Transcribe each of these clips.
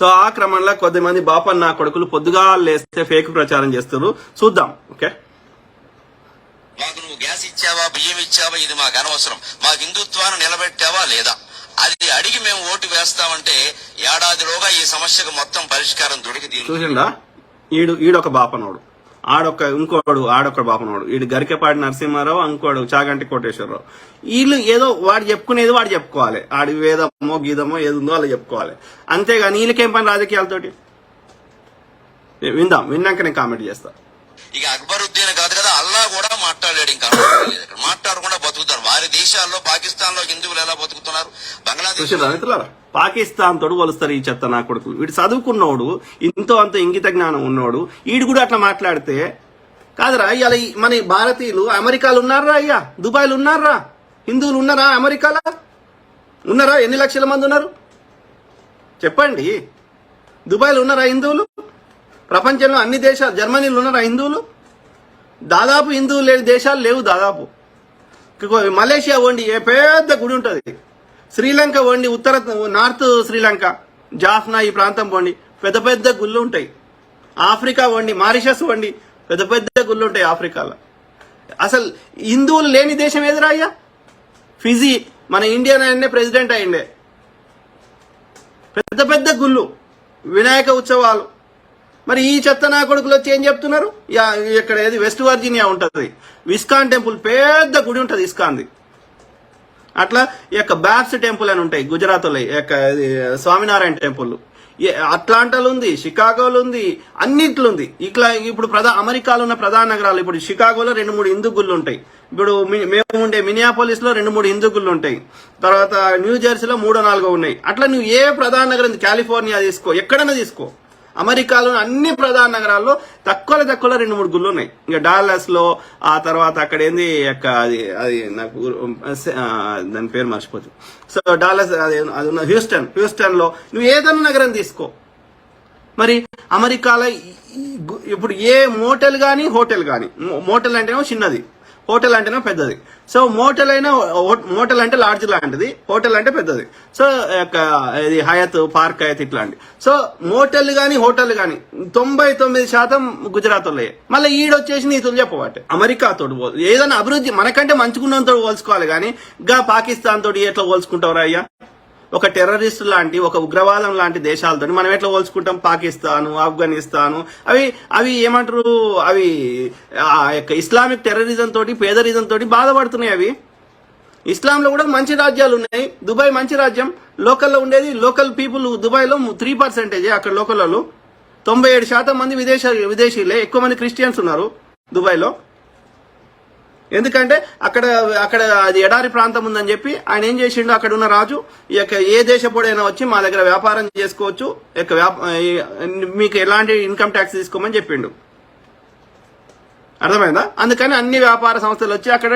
So ఆ క్రమంలో కొద్దిమంది బాపన్న కొడుకులు పొద్దుగా లేస్తే ఫేక్ ప్రచారం చేస్తారు చూద్దాం ఓకే? మాకు నువ్వు గ్యాస్ ఇచ్చావా బియ్యం ఇచ్చావా ఇది మాకు అనవసరం. మా హిందుత్వాన్ని నిలబెట్టావా లేదా? అది అడిగి మేము ఓటు వేస్తామంటే ఏడాదిలోగా ఈ సమస్యకు మొత్తం పరిష్కారం దొరికి చూసిండా? ఈడు ఈడొక బాపనోడు. ఆడొక ఇంకోడు ఆడొక బాపనోడు ఈడు గరికెపాటి నరసింహారావు ఇంకోడు చాగంటి కోటేశ్వరరావు. వీళ్ళు ఏదో వాడు చెప్పుకునేది వాడు చెప్పుకోవాలి. ఆడి వేదమో గీతమో ఏది ఉందో వాళ్ళు చెప్పుకోవాలి. అంతేగాని వీళ్ళకేం పని రాజకీయాలతోటి? విందాం. విన్నాక నేను కామెంట్ చేస్తా. ఇక అక్బరుద్దీన్ కాదు కదా అల్లా కూడా మాట్లాడాడు ఇంకా. మాట్లాడకుండా బతుకుతారు. వారి దేశాల్లో పాకిస్తాన్లో హిందువులు ఎలా బతుకుతున్నారు? బంగ్లాదేశ్ పాకిస్తాన్ తోడు కొలుస్తారు ఈ చెత్త నా కొడుకు. వీడు చదువుకున్నోడు ఇంతో అంత ఇంగిత జ్ఞానం ఉన్నోడు. వీడు కూడా అట్లా మాట్లాడితే కాదురా ఇవాళ మన భారతీయులు అమెరికాలో ఉన్నారా అయ్యా? దుబాయ్లో ఉన్నారా? హిందువులు ఉన్నారా అమెరికాలో? ఉన్నారా? ఎన్ని లక్షల మంది ఉన్నారు? చెప్పండి. దుబాయ్లో ఉన్నారా హిందువులు? ప్రపంచంలో అన్ని దేశాలు జర్మనీలో ఉన్నారా హిందువులు? దాదాపు హిందువులు లేని దేశాలు లేవు దాదాపు. మలేషియా వండి ఏ పెద్ద గుడి ఉంటుంది. శ్రీలంక వండి ఉత్తర నార్త్ శ్రీలంక జాఫ్నా ఈ ప్రాంతం వండి పెద్ద పెద్ద గుళ్ళు ఉంటాయి. ఆఫ్రికా వండి మారిషస్ వండి పెద్ద పెద్ద గుళ్ళు ఉంటాయి ఆఫ్రికాలో. అసలు హిందువులు లేని దేశం ఎదురయ్యా ఫిజీ మన ఇండియన్ ఆయనే ప్రెసిడెంట్ అయిండే పెద్ద పెద్ద గుళ్ళు వినాయక ఉత్సవాలు. మరి ఈ చెత్త నా కొడుకులు వచ్చి ఏం చెప్తున్నారు? ఇక్కడ ఏది వెస్ట్ వర్జీనియా ఉంటుంది. విస్కాన్ టెంపుల్ పెద్ద గుడి ఉంటుంది ఇస్కాన్ది. అట్లా ఈ యొక్క బ్యాప్స్ టెంపుల్ అని ఉంటాయి గుజరాత్లో ఈ యొక్క స్వామినారాయణ టెంపుల్. ఏ- అట్లాంటాలో ఉంది షికాగోలో ఉంది అన్నిట్లో ఉంది. ఇట్లా ఇప్పుడు ప్రధా అమెరికాలో ఉన్న ప్రధాన నగరాలు ఇప్పుడు షికాగోలో రెండు మూడు హిందూ గుళ్ళు ఉంటాయి. ఇప్పుడు మేము ఉండే మినియాపోలిస్లో రెండు మూడు హిందూ గుళ్ళు ఉంటాయి. తర్వాత న్యూ జెర్సీలో మూడో నాలుగో ఉన్నాయి. అట్లా నువ్వు ఏ ప్రధాన నగరం కాలిఫోర్నియా తీసుకో ఎక్కడైనా తీసుకో. అమెరికాలో అన్ని ప్రధాన నగరాల్లో తక్కువలో తక్కువలో రెండు మూడు గుళ్ళు ఉన్నాయి. ఇంకా డాలస్లో ఆ తర్వాత అక్కడ ఏంది యొక్క అది అది నాకు దాని పేరు మర్చిపోతుంది సో డాలస్ అది అది ఉన్న హ్యూస్టన్. హ్యూస్టన్లో నువ్వు ఏదైనా నగరం తీసుకో. మరి అమెరికాలో ఇప్పుడు ఏ మోటల్ కానీ హోటల్ కానీ మోటల్ అంటేనో చిన్నది. హోటల్ అంటేనే పెద్దది. సో మోటల్ అయినా మోటల్ అంటే లాడ్జ్ లాంటిది హోటల్ అంటే పెద్దది. సో ఇది హయత్ పార్క్ హయత్ ఇట్లాంటి. సో మోటల్ కానీ హోటల్ కానీ తొంభై తొమ్మిది శాతం గుజరాత్ మళ్ళీ ఈడొచ్చేసి నీతులు చెప్పబట్టే అమెరికా తోటి ఏదైనా అభివృద్ధి మనకంటే మంచుకున్నంతో పోల్చుకోవాలి కానీ గా పాకిస్తాన్ తోటి ఎట్లా పోల్చుకుంటావురా అయ్యా? ఒక టెర్రరిస్ట్ లాంటి ఒక ఉగ్రవాదం లాంటి దేశాలతో మనం ఎట్లా పోల్చుకుంటాం? పాకిస్తాను ఆఫ్ఘనిస్తాను. అవి అవి ఏమంటారు? అవి ఆ యొక్క ఇస్లామిక్ టెర్రరిజం తోటి పేదరిజం తోటి బాధపడుతున్నాయి అవి. ఇస్లాంలో కూడా మంచి రాజ్యాలు ఉన్నాయి. దుబాయ్ మంచి రాజ్యం. లోకల్లో ఉండేది లోకల్ పీపుల్ దుబాయ్లో త్రీ పర్సెంటేజ్ అక్కడ లోకల్లో తొంభై ఏడు శాతం మంది విదేశ విదేశీలే. ఎక్కువ మంది క్రిస్టియన్స్ ఉన్నారు దుబాయ్లో. ఎందుకంటే అక్కడ అక్కడ అది ఎడారి ప్రాంతం ఉందని చెప్పి ఆయన ఏం చేసిండు అక్కడ ఉన్న రాజు ఈ యొక్క ఏ దేశపోడైనా వచ్చి మా దగ్గర వ్యాపారం చేసుకోవచ్చు యొక్క మీకు ఎలాంటి ఇన్కమ్ ట్యాక్స్ తీసుకోమని చెప్పిండు. అర్థమైందా? అందుకని అన్ని వ్యాపార సంస్థలు వచ్చి అక్కడ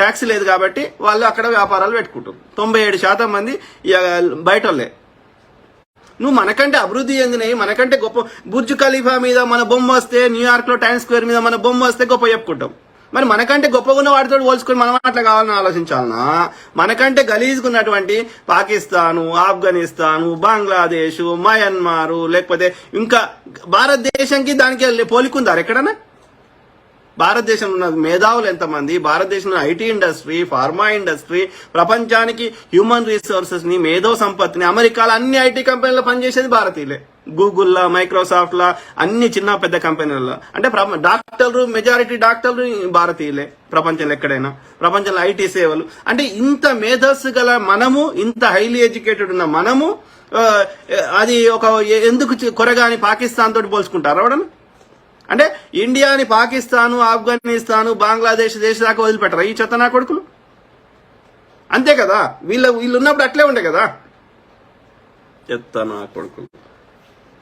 ట్యాక్స్ లేదు కాబట్టి వాళ్ళు అక్కడ వ్యాపారాలు పెట్టుకుంటారు. తొంభై ఏడు శాతం మంది బయట వాళ్ళే నువ్వు మనకంటే అభివృద్ధి చెందినవి మనకంటే గొప్ప బుర్జ్ ఖలీఫా మీద మన బొమ్మ వస్తే న్యూయార్క్లో టైమ్ స్క్వేర్ మీద మన బొమ్మ వస్తే గొప్ప చెప్పుకుంటాం. మరి మనకంటే గొప్పగా ఉన్న వాటితో పోల్చుకొని మనం అట్లా కావాలని ఆలోచించాలనా? మనకంటే గలీజుకున్నటువంటి పాకిస్తాను ఆఫ్ఘనిస్తాను బంగ్లాదేశ్ మయన్మారు లేకపోతే ఇంకా భారతదేశంకి దానికి పోలికుందారు ఎక్కడన్నా? భారతదేశంలో ఉన్న మేధావులు ఎంతమంది? భారతదేశంలో ఐటీ ఇండస్ట్రీ ఫార్మా ఇండస్ట్రీ ప్రపంచానికి హ్యూమన్ రిసోర్సెస్ని మేధో సంపత్తిని అమెరికాలో అన్ని ఐటీ కంపెనీలు పనిచేసేది భారతీయులే. గూగుల్లా మైక్రోసాఫ్ట్లో అన్ని చిన్న పెద్ద కంపెనీలలో. అంటే డాక్టర్లు మెజారిటీ డాక్టర్లు భారతీయులే ప్రపంచంలో ఎక్కడైనా. ప్రపంచంలో ఐటీ సేవలు. అంటే ఇంత మేధస్సు గల మనము ఇంత హైలీ ఎడ్యుకేటెడ్ ఉన్న మనము అది ఒక ఎందుకు కొరగాని పాకిస్తాన్ తోటి పోల్చుకుంటారు అవడం అంటే ఇండియాని పాకిస్తాను ఆఫ్ఘనిస్తాను బంగ్లాదేశ్ దేశ దాకా వదిలిపెట్టరా ఈ చెత్త నా కొడుకులు? అంతే కదా? వీళ్ళ వీళ్ళు ఉన్నప్పుడు అట్లే ఉండే కదా? చెత్త నా కొడుకులు.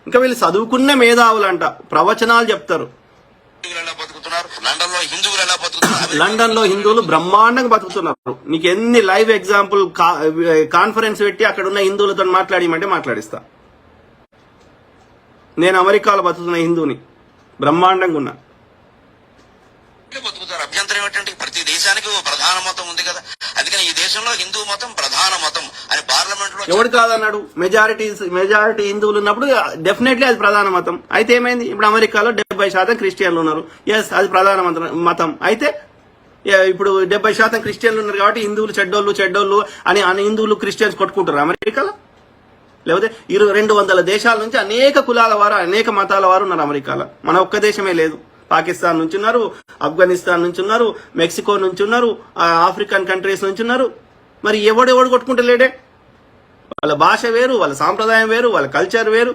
ఇంకా వీళ్ళు చదువుకున్న మేధావులంట. ప్రవచనాలు చెప్తారు. లండన్లో హిందువులు బ్రహ్మాండంగా బతుకుతున్నారు. నీకు ఎన్ని లైవ్ ఎగ్జాంపుల్ కాన్ఫరెన్స్ పెట్టి అక్కడ ఉన్న హిందువులతో మాట్లాడిమంటే మాట్లాడిస్తా. నేను అమెరికాలో బతుకుతున్న హిందువుని. బ్రహ్మాండంగా ఉన్నా. అభ్యంతరం ఏంటంటే ప్రతి దేశానికి ప్రధాన మతం ఉంది కదా. అందుకని ఈ దేశంలో హిందూ మతం ప్రధాన మతం ఎవడు కాదన్నాడు? మెజారిటీ మెజారిటీ హిందువులు ఉన్నప్పుడు డెఫినెట్లీ అది ప్రధాన మతం. అయితే ఏమైంది? ఇప్పుడు అమెరికాలో డెబ్బై శాతం క్రిస్టియన్లు ఉన్నారు. ఎస్ అది ప్రధాన మతం- మతం. అయితే ఇప్పుడు డెబ్బై శాతం క్రిస్టియన్లు ఉన్నారు కాబట్టి హిందువులు చెడ్డోళ్ళు చెడ్డోళ్ళు అని అని హిందువులు క్రిస్టియన్స్ కొట్టుకుంటారు అమెరికాలో? లేకపోతే ఇరు రెండు వందల దేశాల నుంచి అనేక కులాల వారు అనేక మతాల వారు ఉన్నారు అమెరికాలో. మన ఒక్క దేశమే లేదు. పాకిస్తాన్ నుంచి ఉన్నారు ఆఫ్ఘనిస్తాన్ నుంచి ఉన్నారు మెక్సికో నుంచి ఉన్నారు ఆఫ్రికన్ కంట్రీస్ నుంచి ఉన్నారు. మరి ఎవడెవడు కొట్టుకుంటలేడే? వాళ్ళ భాష వేరు వాళ్ళ సాంప్రదాయం వేరు వాళ్ళ కల్చర్ వేరు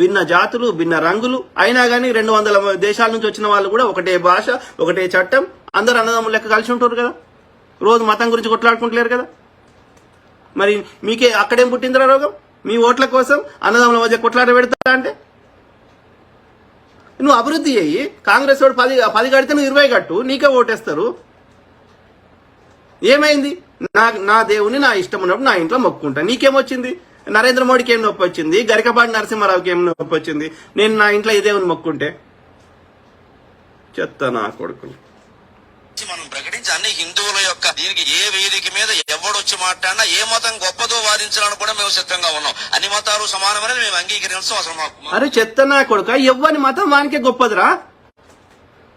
భిన్న జాతులు భిన్న రంగులు. అయినా కానీ రెండు వందల దేశాల నుంచి వచ్చిన వాళ్ళు కూడా ఒకటే భాష ఒకటే చట్టం అందరు అన్నదమ్ములు లెక్క కలిసి ఉంటారు కదా. రోజు మతం గురించి కొట్లాడుకుంటలేరు కదా. మరి మీకే అక్కడేం పుట్టిందిరా రోగం? మీ ఓట్ల కోసం అన్నదమ్ముల మధ్య కొట్లాట పెడతా అంటే? నువ్వు అభివృద్ధి అయ్యి కాంగ్రెస్ వాడు పది పది కడితే నువ్వు ఇరవై కట్టు నీకే ఓటేస్తారు. ఏమైంది? నా నా దేవుని నా ఇష్టం ఉన్నప్పుడు నా ఇంట్లో మొక్కుకుంటా. నీకేమొచ్చింది? నరేంద్ర మోడీకి ఏం నొప్పి వచ్చింది గరికపాటి నరసింహారావుకి ఏం నొప్పి వచ్చింది నేను నా ఇంట్లో ఈ దేవుని మొక్కుంటే? చెత్త నా కొడుకులు మనం ప్రకటించి అన్ని హిందువుల యొక్క దీనికి ఏ వేదిక మీద ఎవడొచ్చి మాట్లాడినా ఏ మతం గొప్పదో వాదించాలని కూడా మేము సిద్ధంగా ఉన్నాం. అన్ని మతాలు సమానమని మేము అంగీకరించడం అసలు మాకు. అరే చెత్త నా కొడుక ఎవ్వని మతం వానికే గొప్పదిరా?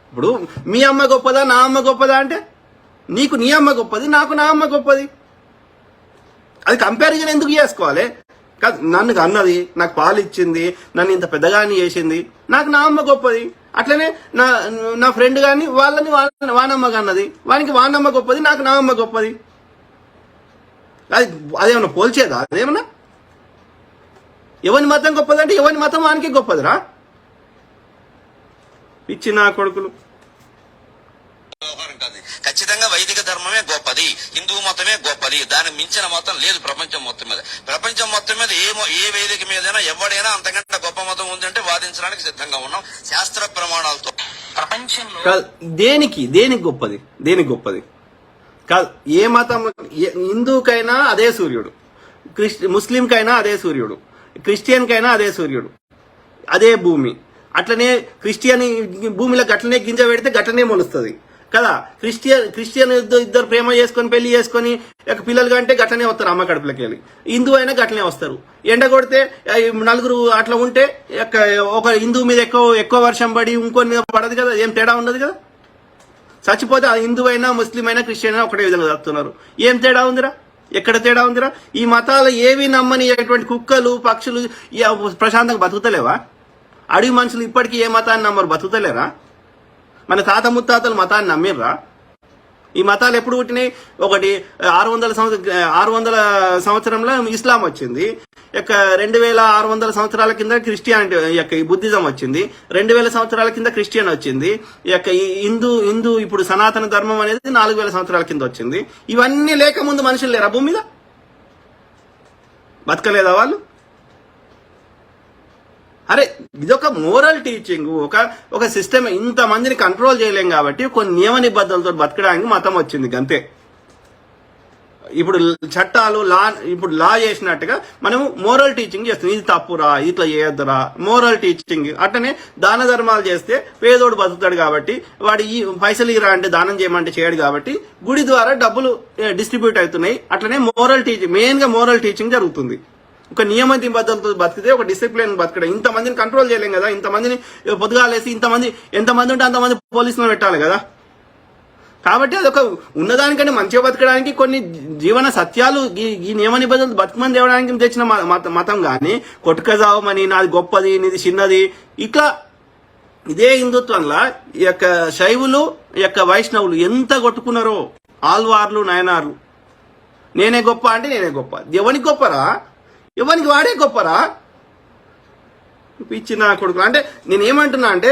ఇప్పుడు మీ అమ్మ గొప్పదా నా అమ్మ గొప్పదా అంటే? నీకు నీ అమ్మ గొప్పది నాకు నా అమ్మ గొప్పది. అది కంపారిజన్ ఎందుకు చేసుకోవాలి? కాదు నన్ను అన్నది నాకు పాలు ఇచ్చింది నన్ను ఇంత పెద్దగాని చేసింది నాకు నా అమ్మ గొప్పది. అట్లనే నా నా ఫ్రెండ్ గాని వాళ్ళని వాళ్ళ వానమ్మ అన్నది వానికి వానమ్మ గొప్పది నాకు నా అమ్మ గొప్పది. అది అదేమన్నా పోల్చేదా? అదేమన్నా ఎవరి మతం గొప్పదంటే ఎవరి మతం వానికి గొప్పదిరా? పిచ్చి నా కొడుకులు. వ్యవహారం కాదు. ఖచ్చితంగా వైదిక ధర్మమే గొప్పది. హిందూ మతమే గొప్పది. దానికి మించిన మతం లేదు ప్రపంచం మొత్తం మీద. ప్రపంచం మొత్తం మీద ఏ ఏ వేదిక మీదైనా ఎవడైనా అంతకంటే గొప్ప మతం ఉందంటే వాదించడానికి సిద్ధంగా ఉన్నాం. శాస్త్ర ప్రమాణాలతో. ప్రపంచంలో దేనికి? దేనికి గొప్పది? దేనికి గొప్పది? కాదు ఏ మతం హిందూకైనా అదే సూర్యుడు. క్రిస్ ముస్లింకైనా అదే సూర్యుడు. క్రిస్టియన్కైనా అదే సూర్యుడు. అదే భూమి. అట్లనే క్రిస్టియన్ భూమిలో గట్లనే గింజ పెడితే గట్లనే మొలుస్తుంది. కదా? క్రిస్టియన్ క్రిస్టియన్ ఇద్దరు ఇద్దరు ప్రేమ చేసుకొని పెళ్ళి చేసుకొని ఒక పిల్లలు కంటే గట్లనే వస్తారు అమ్మ కడుపులకి వెళ్ళి. హిందూ అయినా గట్లనే వస్తారు. ఎండ కొడితే నలుగురు అట్లా ఉంటే ఒక- ఒక హిందూ మీద ఎక్కువ ఎక్కువ వర్షం పడి ఇంకోని మీద పడదు కదా? ఏం తేడా ఉండదు కదా? చచ్చిపోతే ఆ హిందూ అయినా ముస్లిం అయినా క్రిస్టియన్ అయినా ఒకటే విధంగా చదువుతున్నారు ఏం తేడా ఉందిరా? ఎక్కడ తేడా ఉందిరా? ఈ మతాలు ఏవి నమ్మని అటువంటి కుక్కలు పక్షులు ప్రశాంతంగా బతుకుతలేవా? అడవి మనుషులు ఇప్పటికీ ఏ మతాన్ని నమ్మరు? బతుకుతలేరా? మన తాత ముత్తాతలు మతాన్ని నమ్మిర్రా? ఈ మతాలు ఎప్పుడు పుట్టినాయి? ఒకటి ఆరు వందల సంవత్సర ఆరు వందల సంవత్సరంలో ఇస్లాం వచ్చింది. యొక్క రెండు వేల ఆరు వందల సంవత్సరాల కింద క్రిస్టియానిటీ యొక్క ఈ బుద్ధిజం వచ్చింది. రెండు వేల సంవత్సరాల కింద క్రిస్టియన్ వచ్చింది. యొక్క ఈ హిందూ హిందూ ఇప్పుడు సనాతన ధర్మం అనేది నాలుగు వేల సంవత్సరాల కింద వచ్చింది. ఇవన్నీ లేక ముందు మనుషులు లేరా భూమి మీద? బతకలేదా వాళ్ళు? అరే ఇదొక మోరల్ టీచింగ్ ఒక ఒక సిస్టమ్ ఇంత మందిని కంట్రోల్ చేయలేం కాబట్టి కొన్ని నియమ నిబద్ధనలతో బతకడానికి మతం వచ్చింది అంతే ఇప్పుడు చట్టాలు లా ఇప్పుడు లా చేసినట్టుగా మనం మోరల్ టీచింగ్ చేస్తాం ఇది తప్పురా ఇట్లా చేయొద్దురా. మోరల్ టీచింగ్ అట్లనే దాన ధర్మాలు చేస్తే పేదోడు బతుకుతాడు కాబట్టి వాడు ఈ పైసలు ఇరా అంటే దానం చేయమంటే చేయడు కాబట్టి గుడి ద్వారా డబ్బులు డిస్ట్రిబ్యూట్ అవుతున్నాయి. అట్లనే మోరల్ టీచింగ్ మెయిన్గా మోరల్ టీచింగ్ జరుగుతుంది. ఒక నియమ నిబద్ధతతో బతికితే ఒక డిసిప్లిన్ బతకడం. ఇంతమందిని కంట్రోల్ చేయలేం కదా. ఇంతమందిని పొద్దుగాలేసి ఇంతమంది ఎంతమంది ఉంటే అంతమంది పోలీసులు పెట్టాలి కదా. కాబట్టి అదొక ఉన్నదానికంటే మంచిగా బతకడానికి కొన్ని జీవన సత్యాలు ఈ ఈ నియమ నిబంధనలు బతుకమని తేవడానికి తెచ్చిన మ- మత- మతం కానీ కొట్టుకజావమని నాది గొప్పది నీది చిన్నది ఇట్లా ఇదే హిందుత్వంలో ఈ యొక్క శైవులు ఈ యొక్క వైష్ణవులు ఎంత కొట్టుకున్నారో ఆల్వార్లు నయనార్లు. నేనే గొప్ప అంటే నేనే గొప్ప. దేవునికి గొప్పరా? ఇవ్వనికి వాడే గొప్పరా? పిచ్చి నా కొడుకు అంటే నేను ఏమంటున్నా అంటే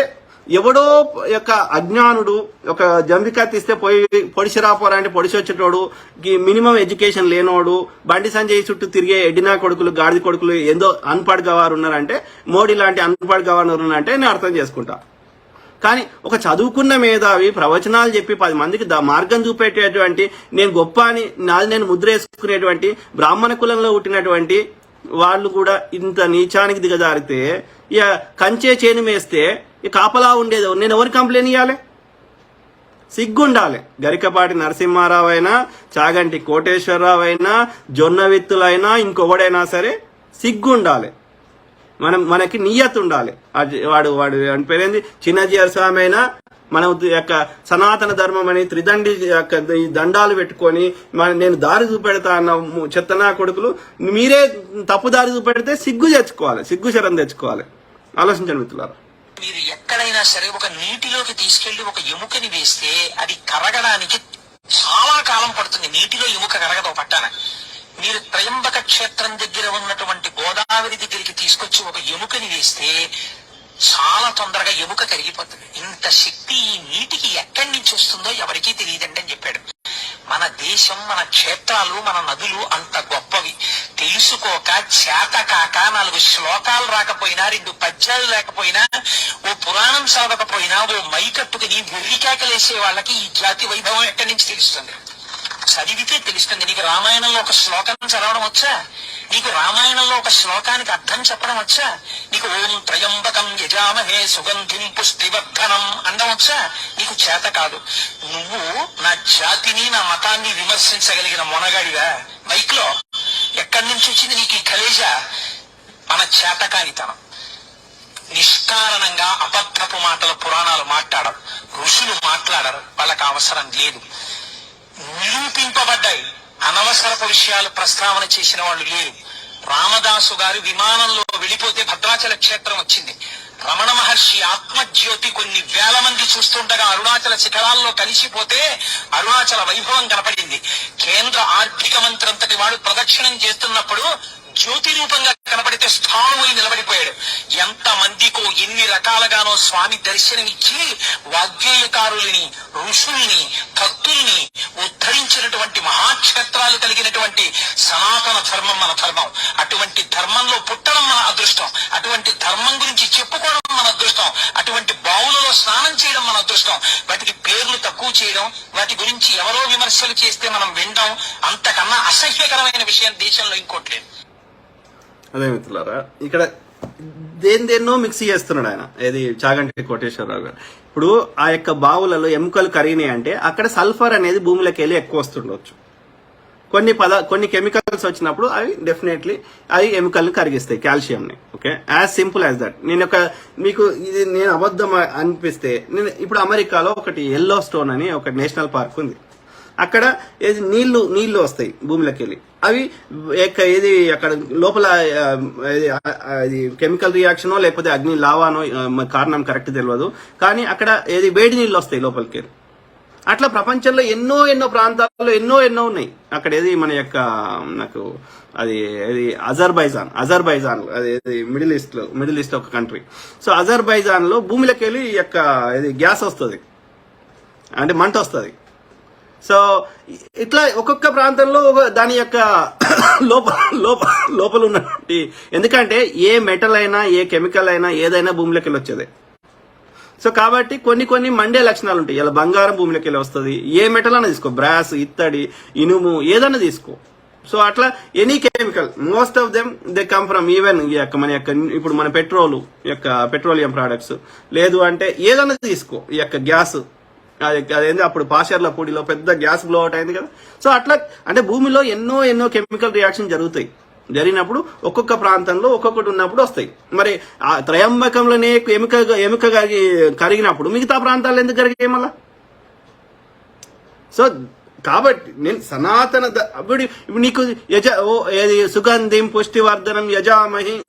ఎవడో యొక్క అజ్ఞానుడు ఒక జంబికా తీస్తే పొయ్యి పొడిసి రాపోరా అంటే పొడిసి వచ్చేటోడు మినిమం ఎడ్యుకేషన్ లేనోడు బండి సంజయ్ చుట్టూ తిరిగే ఎడ్డినా కొడుకులు గాడిద కొడుకులు ఏందో అన్పాడ్ గవారు ఉన్నారంటే మోడీ లాంటి అన్పాడ్ గవర్నర్ ఉన్నారంటే నేను అర్థం చేసుకుంటా. కానీ ఒక చదువుకున్న మేధావి ప్రవచనాలు చెప్పి పది మందికి మార్గం చూపేటటువంటి నేను గొప్ప అని నాది నేను ముద్ర వేసుకునేటువంటి బ్రాహ్మణ కులంలో పుట్టినటువంటి వాళ్ళు కూడా ఇంత నీచానికి దిగజారితే ఇక కంచే చేను మేస్తే ఇక కాపలా ఉండేది నేను ఎవరు కంప్లైంట్ ఇవ్వాలి సిగ్గుండాలి. గరికపాటి నరసింహారావు అయినా చాగంటి కోటేశ్వరరావు అయినా జొన్న విత్తులైనా ఇంకొకడైనా సరే సిగ్గుండాలి. మనం మనకి నియత్ ఉండాలి అది వాడు వాడు అని పేరేంది? చిన్నజీఆర్ స్వామి అయినా మన యొక్క సనాతన ధర్మం అని త్రిదండి యొక్క ఈ దండాలు పెట్టుకొని నేను దారి చూపెడతా అన్న చెత్తనా కొడుకులు మీరే తప్పు దారి చూపెడితే సిగ్గు తెచ్చుకోవాలి సిగ్గు శరం తెచ్చుకోవాలి. ఆలోచించండి మిత్రులారా. మీరు ఎక్కడైనా సరే ఒక నీటిలోకి తీసుకెళ్ళి ఒక ఎముకని వేస్తే అది కరగడానికి చాలా కాలం పడుతుంది. నీటిలో ఎముక కరగదు పట్టాన. మీరు త్రయంబక క్షేత్రం దగ్గర ఉన్నటువంటి గోదావరి దగ్గరికి తీసుకొచ్చి ఒక ఎముకని వేస్తే చాలా తొందరగా ఎముక కరిగిపోతుంది. ఇంత శక్తి ఈ నీటికి ఎక్కడి నుంచి వస్తుందో ఎవరికీ తెలియదండి అని చెప్పాడు. మన దేశం మన క్షేత్రాలు మన నదులు అంత గొప్పవి. తెలుసుకోక చేత కాక నాలుగు శ్లోకాలు రాకపోయినా రెండు పద్యాలు లేకపోయినా ఓ పురాణం చదవకపోయినా ఓ మైకట్టుకుని వెర్రికేకలేసే వాళ్ళకి ఈ జాతి వైభవం ఎక్కడి నుంచి తెలుస్తుంది? చదివితే తెలుస్తుంది. నీకు రామాయణంలో ఒక శ్లోకం చదవడం వచ్చా? నీకు రామాయణంలో ఒక శ్లోకానికి అర్థం చెప్పడం వచ్చా? నీకు ఓం త్రయంబకం యజామహే సుగంధిం పుష్టివర్ధనం అండం వచ్చా? నీకు చేత కాదు. నువ్వు నా జాతిని నా మతాన్ని విమర్శించగలిగిన మొనగాడివా? బైక్లో ఎక్కడి నుంచి వచ్చింది నీకు ఈ కలేజ? మన చేతకానితనం. నిష్కారణంగా అబద్ధపు మాటలు పురాణాలు మాట్లాడరు. ఋషులు మాట్లాడరు. వాళ్ళకి అవసరం లేదు. నిరూపింపబడ్డాయి. అనవసరపు విషయాలు ప్రస్తావన చేసిన వాళ్ళు లేరు. రామదాసు గారు విమానంలో వెళ్ళిపోతే భద్రాచల క్షేత్రం వచ్చింది. రమణ మహర్షి ఆత్మజ్యోతి కొన్ని వేల మంది చూస్తుండగా అరుణాచల శిఖరాల్లో కలిసిపోతే అరుణాచల వైభవం కనపడింది. కేంద్ర ఆర్థిక మంత్రి అంతటి వాడు ప్రదక్షిణం చేస్తున్నప్పుడు జ్యోతి రూపంగా కనపడితే స్థానువై నిలబడిపోయాడు. ఎంత మందికో ఎన్ని రకాలుగానో స్వామి దర్శనమిచ్చి వాగ్గేయకారులని ఋషుల్ని భక్తుల్ని ఉద్ధరించినటువంటి మహాక్షేత్రాలు కలిగినటువంటి సనాతన ధర్మం మన ధర్మం. అటువంటి ధర్మంలో పుట్టడం మన అదృష్టం. అటువంటి ధర్మం గురించి చెప్పుకోవడం మన అదృష్టం. అటువంటి బావులలో స్నానం చేయడం మన అదృష్టం. వాటికి పేర్లు తక్కువ చేయడం వాటి గురించి ఎవరో విమర్శలు చేస్తే మనం వినడం అంతకన్నా అసహ్యకరమైన విషయం దేశంలో ఇంకోటి లేదు. అదే మిత్రులారా ఇక్కడ దేని దేన్నో మిక్స్ చేస్తున్నాడు ఆయన. ఏది చాగంటి కోటేశ్వరరావు గారు. ఇప్పుడు ఆ యొక్క బావులలో ఎముకలు కరిగినాయి అంటే అక్కడ సల్ఫర్ అనేది భూమిలోకి వెళ్ళి ఎక్కువ వస్తుండొచ్చు. కొన్ని పద కొన్ని కెమికల్స్ వచ్చినప్పుడు అవి డెఫినెట్లీ అవి ఎముకల్ని కరిగిస్తాయి కాల్షియంని. Okay? As simple as that నేను ఒక మీకు ఇది నేను అబద్ధం అనిపిస్తే నేను ఇప్పుడు అమెరికాలో ఒకటి ఎల్లో స్టోన్ అని ఒక నేషనల్ పార్క్ ఉంది. అక్కడ ఏది నీళ్ళు నీళ్ళు వస్తాయి భూమిలోకి వెళ్ళి అవి ఏది అక్కడ లోపల ఇది కెమికల్ రియాక్షనో లేకపోతే అగ్ని లావానో కారణం కరెక్ట్ తెలియదు కానీ అక్కడ ఏది వేడి నీళ్ళు వస్తాయి లోపలికి. అట్లా ప్రపంచంలో ఎన్నో ఎన్నో ప్రాంతాల్లో ఎన్నో ఎన్నో ఉన్నాయి. అక్కడ ఏది మన యొక్క నాకు అది ఏది అజర్బైజాన్ అజర్బైజాన్ అది మిడిల్ ఈస్ట్లో మిడిల్ ఈస్ట్ ఒక కంట్రీ. సో అజర్బైజాన్లో భూమిలోకి వెళ్ళి యొక్క ఇది గ్యాస్ వస్తుంది. అంటే మంట వస్తుంది. సో ఇట్లా ఒక్కొక్క ప్రాంతంలో ఒక- దాని యొక్క లోపల లోపల లోపల ఉన్నటువంటి ఎందుకంటే ఏ మెటల్ అయినా ఏ కెమికల్ అయినా ఏదైనా భూమిలోకి వెళ్ళి వచ్చేది సో కాబట్టి కొన్ని కొన్ని మండే లక్షణాలు ఉంటాయి. ఇలా బంగారం భూమిలోకి వెళ్ళి వస్తుంది. ఏ మెటల్ అయినా తీసుకో. బ్రాస్ ఇత్తడి ఇనుము ఏదైనా తీసుకో. సో అట్లా any chemical most of them they come from even ఈ యొక్క మన యొక్క ఇప్పుడు మన పెట్రోల్ యొక్క పెట్రోలియం ప్రోడక్ట్స్ లేదు అంటే ఏదైనా తీసుకో. ఈ యొక్క గ్యాస్. అది అప్పుడు పాషర్ల పొడిలో పెద్ద గ్యాస్ బ్లో అవుట్ అయింది కదా. సో అట్లా అంటే భూమిలో ఎన్నో ఎన్నో కెమికల్ రియాక్షన్ జరుగుతాయి. జరిగినప్పుడు ఒక్కొక్క ప్రాంతంలో ఒక్కొక్కటి ఉన్నప్పుడు వస్తాయి. మరి ఆ త్రయంబకంలోనే ఎముక ఎముక కరిగి- కరిగినప్పుడు మిగతా ప్రాంతాలు ఎందుకు కరిగాయి మళ్ళా? సో కాబట్టి నేను సనాతన అప్పుడు ఇప్పుడు నీకు యజ ఓ సుగంధిం పుష్టివర్ధనం యజామహి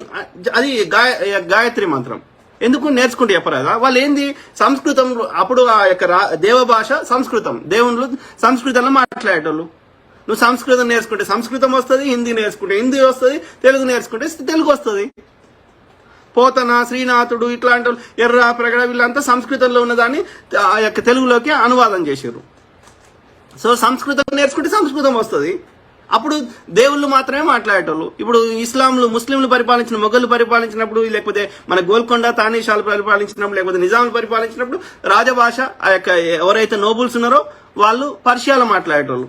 అది గాయ గాయత్రి మంత్రం. ఎందుకు నేర్చుకుంటే చెప్పరాదా? వాళ్ళు ఏంది సంస్కృతం అప్పుడు ఆ యొక్క రా- దేవ భాష సంస్కృతం. దేవుళ్ళు సంస్కృతంలో మాట్లాడేటోళ్ళు. నువ్వు సంస్కృతం నేర్చుకుంటే సంస్కృతం వస్తుంది హిందీ నేర్చుకుంటే హిందీ వస్తుంది తెలుగు నేర్చుకుంటే తెలుగు వస్తుంది. పోతన శ్రీనాథుడు ఇట్లాంటి ఎర్ర ప్రగడ వీళ్ళంతా సంస్కృతంలో ఉన్నదాన్ని ఆ యొక్క తెలుగులోకి అనువాదం చేశారు సో సంస్కృతం నేర్చుకుంటే సంస్కృతం వస్తుంది. అప్పుడు దేవుళ్ళు మాత్రమే మాట్లాడేటోళ్ళు. ఇప్పుడు ఇస్లాంలు ముస్లింలు పరిపాలించిన మొఘలు పరిపాలించినప్పుడు లేకపోతే మన గోల్కొండ తానీషాలు పరిపాలించినప్పుడు లేకపోతే నిజాములు పరిపాలించినప్పుడు రాజభాష ఆ యొక్క ఎవరైతే నోబుల్స్ ఉన్నారో వాళ్ళు పర్షియాలో మాట్లాడేటోళ్ళు.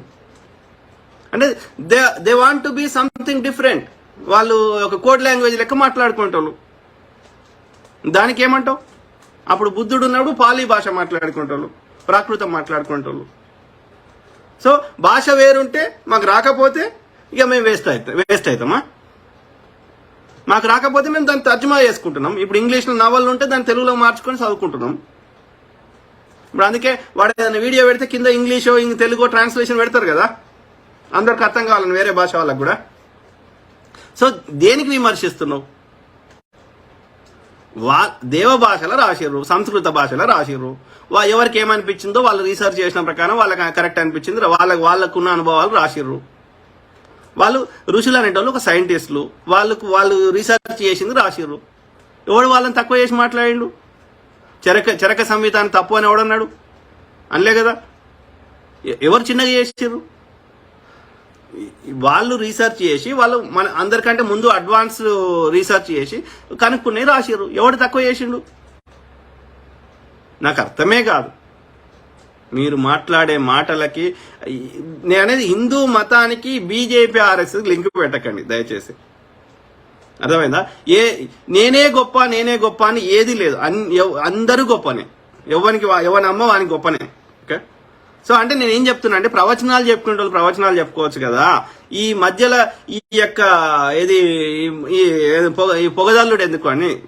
అంటే they they want to be something different. వాళ్ళు ఒక కోడ్ లాంగ్వేజ్ లెక్క మాట్లాడుకునేటోళ్ళు. దానికి ఏమంటావు? అప్పుడు బుద్ధుడు ఉన్నప్పుడు పాలీ భాష మాట్లాడుకునేటోళ్ళు ప్రాకృతం మాట్లాడుకునేటోళ్ళు. సో భాష వేరుంటే మాకు రాకపోతే ఇక మేము వేస్ట్ అవుతాం వేస్ట్ అవుతామా మాకు రాకపోతే మేము దాన్ని తర్జుమా చేసుకుంటున్నాం. ఇప్పుడు ఇంగ్లీష్లో నవళ్ళు ఉంటే దాన్ని తెలుగులో మార్చుకొని చదువుకుంటున్నాం. ఇప్పుడు అందుకే వాడు ఏదైనా వీడియో పెడితే కింద ఇంగ్లీషో ఇంక తెలుగో ట్రాన్స్లేషన్ పెడతారు కదా? అందరికి అర్థం కావాలని వేరే భాష వాళ్ళకు కూడా. సో దేనికి విమర్శిస్తున్నావు? వా దేవ భాషలో రాసిర్రు సంస్కృత భాషలో రాసిర్రు. వా ఎవరికి ఏమనిపించిందో వాళ్ళు రీసెర్చ్ చేసిన ప్రకారం వాళ్ళకి కరెక్ట్ అనిపించింది. వాళ్ళకి వాళ్ళకున్న అనుభవాలు రాసిర్రు. వాళ్ళు ఋషులు అనేటోళ్ళు ఒక సైంటిస్టులు వాళ్ళకు వాళ్ళు రీసెర్చ్ చేసింది రాసిర్రు. ఎవడు వాళ్ళని తక్కువ చేసి మాట్లాడిండు? చరక చరక సంహితాన్ని తప్పు అని ఎవడన్నాడు? అనలే కదా? ఎవరు చిన్నగా చేసిర్రు? వాళ్ళు రీసెర్చ్ చేసి వాళ్ళు మన అందరికంటే ముందు అడ్వాన్స్ రీసెర్చ్ చేసి కనుక్కునే రాసిర్రు. ఎవడు తక్కువ చేసిండు? నాకు అర్థమే కాదు. మీరు మాట్లాడే మాటలకి నేను అనేది హిందూ మతానికి బీజేపీ ఆర్ఎస్ లింక్ పెట్టకండి దయచేసి. అర్థమైందా? ఏ నేనే గొప్ప నేనే గొప్ప అని ఏది లేదు. అన్ ఎవ్- అందరూ గొప్పనే. ఎవరికి వా- ఎవరి అమ్మ వానికి గొప్పనే. సో అంటే నేను ఏం చెప్తున్నా అంటే ప్రవచనాలు చెప్పుకునే వాళ్ళు ప్రవచనాలు చెప్పుకోవచ్చు కదా. ఈ మధ్యలో ఈ యొక్క ఏది ఈ- ఈ పొగ ఈ పొగదల్లుడు ఎందుకు అని?